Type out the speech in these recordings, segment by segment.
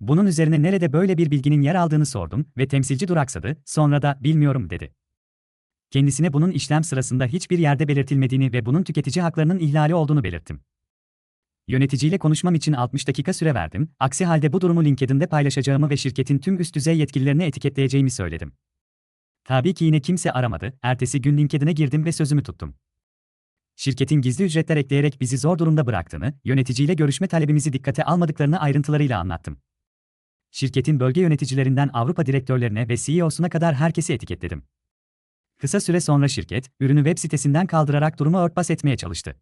Bunun üzerine nerede böyle bir bilginin yer aldığını sordum ve temsilci duraksadı, sonra da bilmiyorum dedi. Kendisine bunun işlem sırasında hiçbir yerde belirtilmediğini ve bunun tüketici haklarının ihlali olduğunu belirttim. Yöneticiyle konuşmam için 60 dakika süre verdim, aksi halde bu durumu LinkedIn'de paylaşacağımı ve şirketin tüm üst düzey yetkililerini etiketleyeceğimi söyledim. Tabii ki yine kimse aramadı, ertesi gün LinkedIn'e girdim ve sözümü tuttum. Şirketin gizli ücretler ekleyerek bizi zor durumda bıraktığını, yöneticiyle görüşme talebimizi dikkate almadıklarını ayrıntılarıyla anlattım. Şirketin bölge yöneticilerinden Avrupa direktörlerine ve CEO'suna kadar herkesi etiketledim. Kısa süre sonra şirket, ürünü web sitesinden kaldırarak durumu örtbas etmeye çalıştı.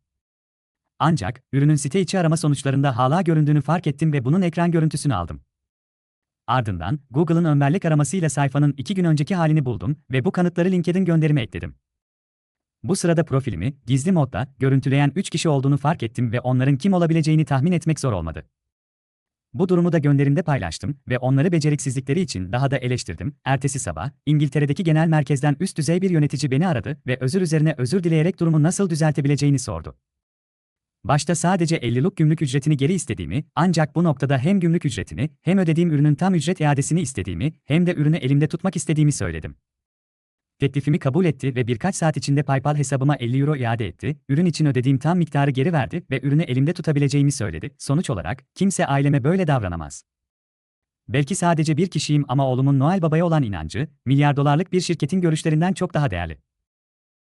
Ancak, ürünün site içi arama sonuçlarında hala göründüğünü fark ettim ve bunun ekran görüntüsünü aldım. Ardından, Google'ın önderlik aramasıyla sayfanın iki gün önceki halini buldum ve bu kanıtları LinkedIn gönderime ekledim. Bu sırada profilimi, gizli modda, görüntüleyen 3 kişi olduğunu fark ettim ve onların kim olabileceğini tahmin etmek zor olmadı. Bu durumu da gönderimde paylaştım ve onları beceriksizlikleri için daha da eleştirdim. Ertesi sabah, İngiltere'deki genel merkezden üst düzey bir yönetici beni aradı ve özür üzerine özür dileyerek durumu nasıl düzeltebileceğini sordu. Başta sadece 50'luk gümrük ücretini geri istediğimi, ancak bu noktada hem gümrük ücretini, hem ödediğim ürünün tam ücret iadesini istediğimi, hem de ürünü elimde tutmak istediğimi söyledim. Teklifimi kabul etti ve birkaç saat içinde PayPal hesabıma 50 euro iade etti, ürün için ödediğim tam miktarı geri verdi ve ürünü elimde tutabileceğimi söyledi. Sonuç olarak, kimse aileme böyle davranamaz. Belki sadece bir kişiyim ama oğlumun Noel Baba'ya olan inancı, milyar dolarlık bir şirketin görüşlerinden çok daha değerli.